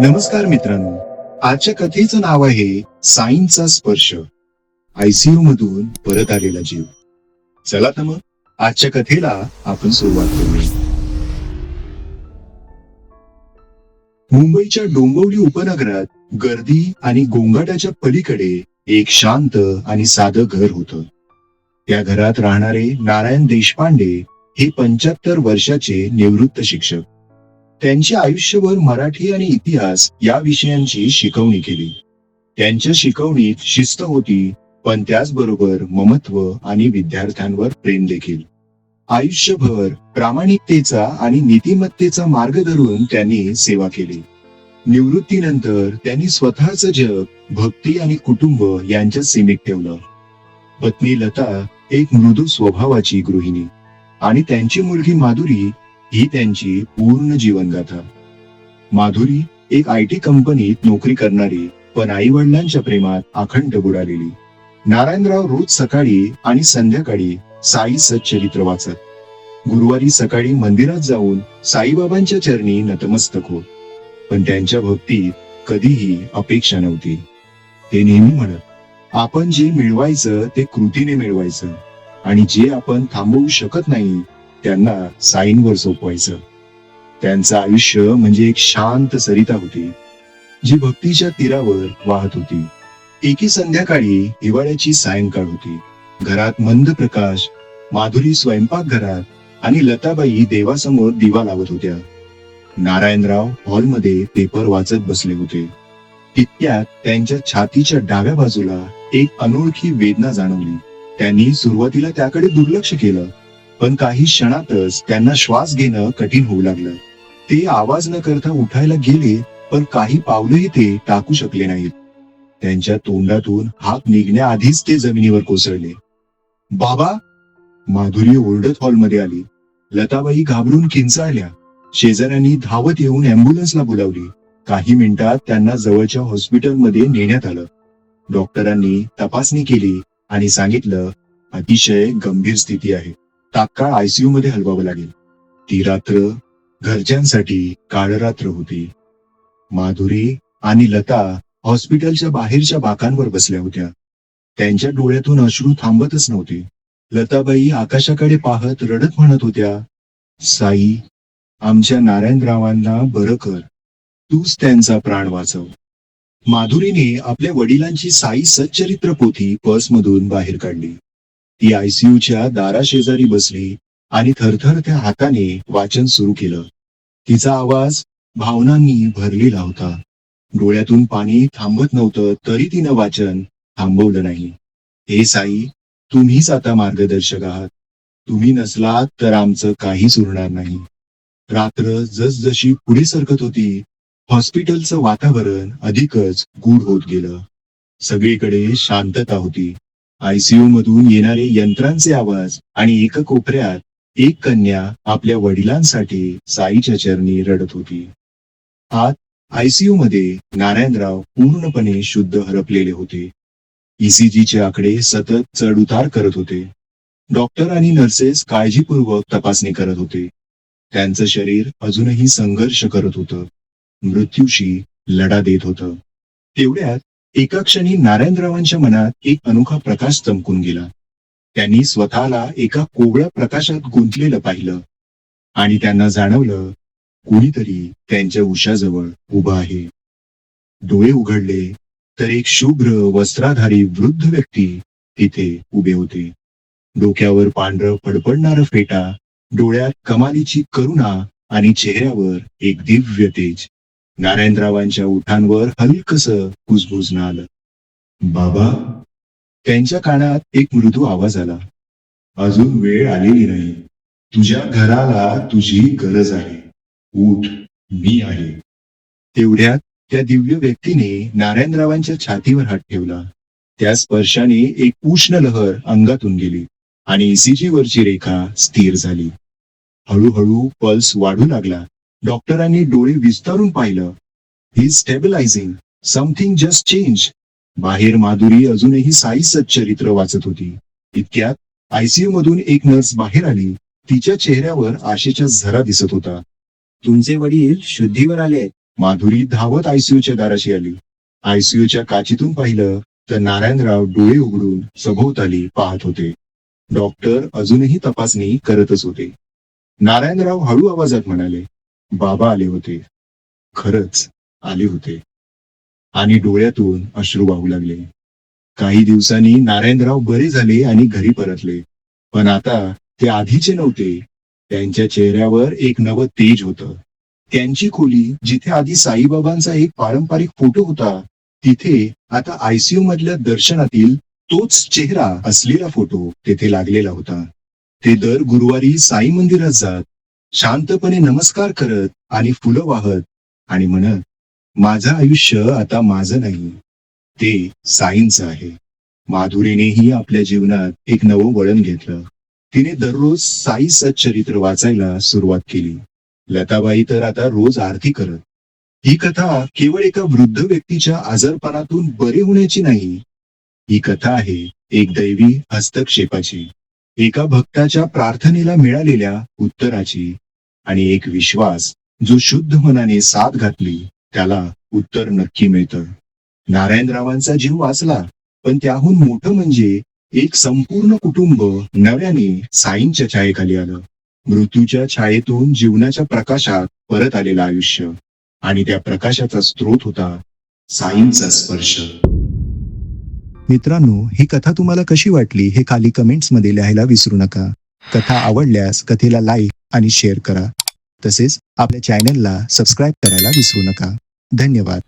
नमस्कार मित्रांनो. आजच्या कथेचं नाव आहे साईंचा स्पर्श. आयसीयू मधून परत आलेला जीव. चला तर मग आजच्या कथेला आपण सुरुवात करू मुंबईच्या डोंबिवली उपनगरात गर्दी आणि गोंगाटाच्या पलीकडे एक शांत आणि साधं घर होतं. त्या घरात राहणारे नारायण देशपांडे हे पंच्याहत्तर वर्षाचे निवृत्त शिक्षक. त्यांचे आयुष्यभर मराठी आणि इतिहास या विषयांची शिकवणी केली. त्यांच्या शिकवणीत शिस्त होती पण त्याचबरोबर ममत्व आणि विद्यार्थ्यांवर प्रेम देखील. आयुष्यभर प्रामाणिकतेचा आणि नीतिमत्तेचा मार्ग धरून त्यांनी सेवा केली. निवृत्तीनंतर त्यांनी स्वतःचं जग भक्ती आणि कुटुंब यांच्यात सीमित ठेवलं. पत्नी लता एक मृदू स्वभावाची गृहिणी आणि त्यांची मुलगी माधुरी ही त्यांची पूर्ण जीवनगाथा. माधुरी एक आय टी कंपनीत नोकरी करणारी पण आई वडिलांच्या प्रेमात अखंड बुडालेली. नारायणराव रोज सकाळी आणि संध्याकाळी साई सच्चरित्र वाचत. गुरुवारी सकाळी मंदिरात जाऊन साईबाबांच्या चरणी नतमस्तक होत. पण त्यांच्या भक्तीत कधीही अपेक्षा नव्हती. ते नेहमी म्हणत आपण जे मिळवायचं ते कृतीने मिळवायचं. आणि जे आपण थांबवू शकत नाही त्यांना साईंवर सोपवायचं त्यांचं आयुष्य म्हणजे एक शांत सरिता होती जी भक्तीच्या तीरावर वाहत होती. एकी संध्याकाळी हिवाळ्याची सायंकाळ होती. घरात मंद प्रकाश माधुरी स्वयंपाक घरात आणि लताबाई देवासमोर दिवा लावत होत्या. नारायणराव हॉलमध्ये पेपर वाचत बसले होते. तितक्यात त्यांच्या छातीच्या डाव्या बाजूला एक अनोळखी वेदना जाणवली. त्यांनी सुरुवातीला त्याकडे दुर्लक्ष केलं. पण काही क्षणातच त्यांना श्वास घेणं कठीण होऊ लागलं. ते आवाज न करता उठायला गेले पण काही पावलंही ते टाकू शकले नाहीत. त्यांच्या तोंडातून हात निघण्याआधीच ते जमिनीवर कोसळले. बाबा माधुरी ओरडत हॉलमध्ये आली. लताबाई घाबरून किंचाळल्या. शेजाऱ्यांनी धावत येऊन अँब्युलन्सला बोलावली. काही मिनिटात त्यांना जवळच्या हॉस्पिटलमध्ये नेण्यात आलं. डॉक्टरांनी तपासणी केली आणि सांगितलं अतिशय गंभीर स्थिती आहे. तात्काळ आयसीयू मध्ये हलवावं लागेल. ती रात्र घरच्यांसाठी काळरात्र होती. माधुरी आणि लता हॉस्पिटलच्या बाहेरच्या बाकांवर बसल्या होत्या. त्यांच्या डोळ्यातून अश्रू थांबतच नव्हते. लताबाई आकाशाकडे पाहत रडत म्हणत होत्या साई आमच्या नारायणरावांना बरं कर. तूच त्यांचा प्राण वाचव. माधुरीने आपल्या वडिलांची साई सच्चरित्र पोथी पर्समधून बाहेर काढली. ती आयसीयूच्या दाराशेजारी बसली आणि थरथरत्या हाताने वाचन सुरू केलं. तिचा आवाज भावनांनी भरलेला होता. डोळ्यातून पाणी थांबत नव्हतं तरी तिनं वाचन थांबवलं नाही. हे साई तुम्हीच आता मार्गदर्शक आहात. तुम्ही नसलात तर आमचं काहीच उरणार नाही. रात्र जसजशी पुढे सरकत होती हॉस्पिटलचं वातावरण अधिकच गूढ होत गेलं. सगळीकडे शांतता होती. आयसीयू मधून येणारे यंत्रांचे आवाज आणि एका कोपऱ्यात एक कन्या आपल्या वडिलांसाठी साईच्या चरणी रडत होती. आत आयसीयू मध्ये नारायणराव पूर्णपणे शुद्ध हरपलेले होते. ईसीजीचे आकडे सतत चढउतार करत होते. डॉक्टर आणि नर्सेस काळजीपूर्वक तपासणी करत होते. त्यांचं शरीर अजूनही संघर्ष करत होतं. मृत्यूशी लढा देत होतं. तेवढ्यात एका क्षणी नारायणरावांच्या मनात एक अनोखा प्रकाश चमकून गेला. त्यांनी स्वतःला एका कोवळ्या प्रकाशात गुंतलेलं पाहिलं. आणि त्यांना जाणवलं कुणीतरी त्यांच्या उशाजवळ उभा आहे. डोळे उघडले तर एक शुभ्र वस्त्राधारी वृद्ध व्यक्ती तिथे उभे होते. डोक्यावर पांढरं फडफडणारं फेटा डोळ्यात कमालीची करुणा आणि चेहऱ्यावर एक दिव्य तेज. नारायणरावांच्या उठांवर हलकस कुजबुजणं आलं बाबा त्यांच्या कानात एक मृदू आवाज आला. अजून वेळ आलेली नाही. तुझ्या घराला तुझी गरज आहे. उठ मी आहे. तेवढ्यात त्या दिव्य व्यक्तीने नारायणरावांच्या छातीवर हात ठेवला. त्या स्पर्शाने एक उष्ण लहर अंगातून गेली आणि सीजीवरची रेखा स्थिर झाली. हळूहळू पल्स वाढू लागला. डॉक्टरांनी डोळे विस्तारून पाहिलं. ही स्टेबलायझिंग समथिंग जस्ट चेंज बाहेर माधुरी अजूनही साई सच्चरित्र वाचत होती. इतक्यात आयसीयू मधून एक नर्स बाहेर आली. तिच्या चेहऱ्यावर आशेचा झरा दिसत होता. तुमचे वडील शुद्धीवर आले माधुरी धावत आयसीयूच्या दाराशी आली. आयसीयूच्या काचीतून पाहिलं तर नारायणराव डोळे उघडून सभोवताली पाहत होते. डॉक्टर अजूनही तपासणी करतच होते. नारायणराव हळू आवाजात म्हणाले बाबा आले होते. खरंच आले होते. आणि डोळ्यातून अश्रू वाहू लागले. काही दिवसांनी नारायणराव बरे झाले आणि घरी परतले. पण आता ते आधीचे नव्हते. त्यांच्या चेहऱ्यावर एक नवं तेज होतं. त्यांची खोली जिथे आधी साईबाबांचा एक पारंपरिक फोटो होता तिथे आता आयसीयू मधल्या दर्शनातील तोच चेहरा असलेला फोटो तेथे लागलेला होता. ते दर गुरुवारी साई मंदिरात जात शांतपणे नमस्कार करत आणि फुलं वाहत आणि म्हणत माझं आयुष्य आता माझं नाही. ते साईंचं आहे. माधुरीनेही आपल्या जीवनात एक नवं वळण घेतलं. तिने दररोज साई सच्चरित्र वाचायला सुरुवात केली. लताबाई तर आता रोज आरती करत. ही कथा केवळ एका वृद्ध व्यक्तीच्या आजारपणातून बरे होण्याची नाही. ही कथा आहे एक दैवी हस्तक्षेपाची. एका भक्ताच्या प्रार्थनेला मिळालेल्या उत्तराची. आणि एक विश्वास जो शुद्ध मनाने साथ घातली त्याला उत्तर नक्की मिळतं. नारायणरावांचा जीव वाचला पण त्याहून मोठं म्हणजे एक संपूर्ण कुटुंब नव्याने साईंच्या छायेखाली आलं. मृत्यूच्या छायेतून जीवनाच्या प्रकाशात परत आलेलं आयुष्य आणि त्या प्रकाशाचा स्रोत होता साईंचा स्पर्श. मित्रांनो ही कथा तुम्हाला कशी वाटली हे खाली कमेंट्समध्ये लिहायला विसरू नका. कथा आवडल्यास कथेला लाईक आणि शेअर करा. तसेच आपल्या चॅनलला सबस्क्राईब करायला विसरू नका. धन्यवाद.